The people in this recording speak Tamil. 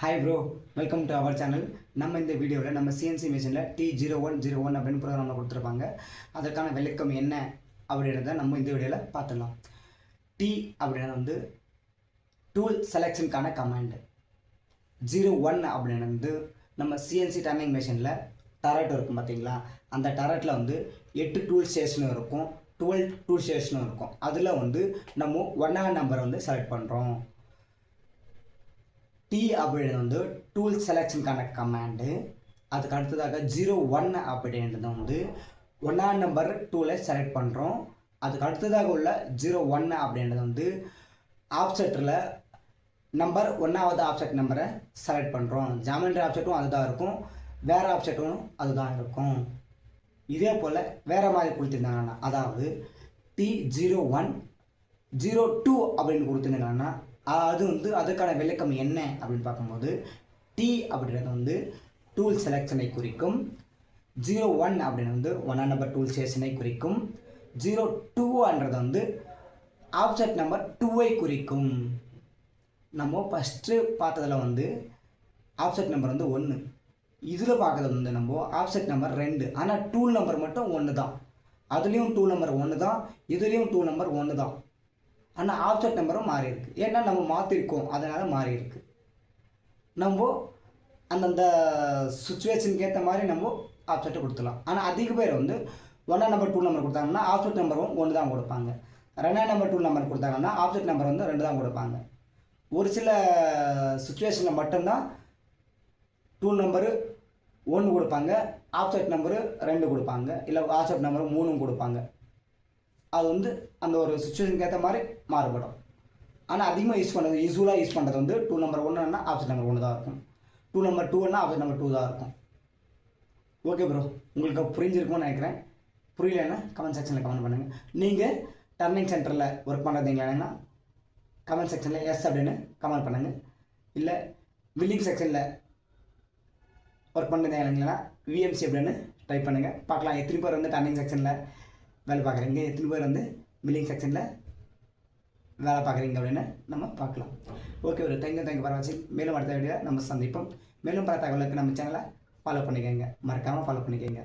Hi bro welcome to our channel நம்ம இந்த வீடியோவில் நம்ம சிஎன்சி மிஷினில் T zero one zero one அப்படின்னு ப்ரோக்ராமில் கொடுத்துருப்பாங்க. அதற்கான விளக்கம் என்ன அப்படின்றத நம்ம இந்த வீடியோவில் பார்த்துடலாம். டி அப்படின்னா வந்து டூல் செலெக்ஷனுக்கான கமாண்டு ஜீரோ ஒன் அப்படின்னு வந்து நம்ம சிஎன்சி டைமிங் மிஷினில் டரட் இருக்கும் பார்த்தீங்களா? அந்த டரட்டில் வந்து எட்டு டூல் ஸ்டேஷனும் இருக்கும் டுவெல் டூல் ஸ்டேஷனும் இருக்கும். அதில் வந்து நம்ம ஒன்றாவது நம்பரை வந்து செலக்ட் பண்ணுறோம் டி அப்படின்றது வந்து டூல் செலெக்ஷனுக்கான கமாண்டு அதுக்கு அடுத்ததாக ஜீரோ ஒன் அப்படின்றது வந்து ஒன்றாம் நம்பர் டூலை செலக்ட் பண்ணுறோம் அதுக்கு அடுத்ததாக உள்ள ஜீரோ ஒன் அப்படின்றது வந்து ஆப்செட்டில் நம்பர் ஒன்றாவது ஆப்செட் நம்பரை செலக்ட் பண்ணுறோம் ஜாமெண்ட்ரி ஆப்செட்டும் அதுதான் இருக்கும். வேறு ஆப்செக்ட்டும் அதுதான் இருக்கும். இதே போல் வேறு மாதிரி கொடுத்துருந்தாங்கன்னா அதாவது T zero one zero two அப்படின்னு கொடுத்துருந்தாங்கன்னா அது வந்து அதுக்கான விளக்கம் என்ன அப்படின்னு பார்க்கும்போது டி அப்படின்றது வந்து டூல் செலெக்ஷனை குறிக்கும். ஜீரோ ஒன் அப்படின்னு வந்து ஒன்றாம் நம்பர் டூல் சேஷனை குறிக்கும். ஜீரோ டூன்றது வந்து ஆப்ஜெக்ட் நம்பர் டூவை குறிக்கும். நம்ம ஃபஸ்ட்டு பார்த்ததில் வந்து ஆப்ஜெக்ட் நம்பர் வந்து ஒன்று இதில் பார்க்குறது வந்து நம்ம ஆப்ஜெக்ட் நம்பர் ரெண்டு. ஆனால் டூல் நம்பர் மட்டும் ஒன்று தான் அதுலேயும் டூல் நம்பர் ஒன்று தான் இதுலேயும் டூல் நம்பர் ஒன்று தான் ஆனால் ஆப்ஜெக்ட் நம்பரும் மாறி இருக்குது ஏன்னா நம்ம மாற்றிருக்கோம் அதனால் மாறிருக்கு நம்ம அந்தந்த சுச்சுவேஷனுக்கு ஏற்ற மாதிரி நம்ம ஆப்ஜெக்டை கொடுத்துலாம் ஆனால் அதிக பேர் வந்து ஒன்றா நம்பர் டூ நம்பர் கொடுத்தாங்கன்னா ஆப்ஜெக்ட் நம்பரும் ஒன்று தான் கொடுப்பாங்க. ரெண்டாம் நம்பர் டூ நம்பர் கொடுத்தாங்கன்னா ஆப்ஜெக்ட் நம்பர் வந்து ரெண்டு தான் கொடுப்பாங்க. ஒரு சில சுச்சுவேஷனில் மட்டும்தான் டூ நம்பரு ஒன்று கொடுப்பாங்க ஆப்ஜெக்ட் நம்பரு ரெண்டு கொடுப்பாங்க இல்லை ஆப்ஜெக்ட் நம்பரு மூணும் கொடுப்பாங்க. அது வந்து அந்த ஒரு சுச்சுவேஷனுக்கு ஏற்ற மாதிரி மாறுபடும். ஆனால் அதிகமாக யூஸ் பண்ணுறது யூஸ்வலாக யூஸ் பண்ணுறது வந்து டூ நம்பர் ஒன்றுன்னா ஆப்ஷன் நம்பர் ஒன்று தான் இருக்கும். டூ நம்பர் டூன்னா ஆப்ஷன் நம்பர் டூ தான் இருக்கும். ஓகே ப்ரோ உங்களுக்கு புரிஞ்சிருக்கும்னு நினைக்கிறேன். புரியலன்னா கமெண்ட் செக்ஷனில் கமெண்ட் பண்ணுங்கள் நீங்கள் டர்னிங் சென்டரில் ஒர்க் பண்ணுறதுங்களா கமெண்ட் செக்ஷனில் எஸ் அப்படின்னு கமெண்ட் பண்ணுங்கள் இல்லை வில்லிங் செக்ஷனில் ஒர்க் பண்ணுறதுங்களா விஎம்சி அப்படின்னு டைப் பண்ணுங்கள் பார்க்கலாம் எத்தனை பேர் வந்து டர்னிங் செக்ஷனில் வேலை பார்க்குறீங்க எத்தனை பேர் வந்து மில்லிங் செக்ஷனில் வேலை பார்க்குறீங்க அப்படின்னு நம்ம பார்க்கலாம். ஓகே ஒரு தேங்க்யூ தேங்க்யூ ஃபார் வாட்சிங் மேலும் அடுத்த வீடியோ நம்ம சந்திப்போம். மேலும் பல தகவலுக்கு நம்ம சேனலை ஃபாலோ பண்ணிக்கோங்க. மறக்காமல் ஃபாலோ பண்ணிக்கோங்க.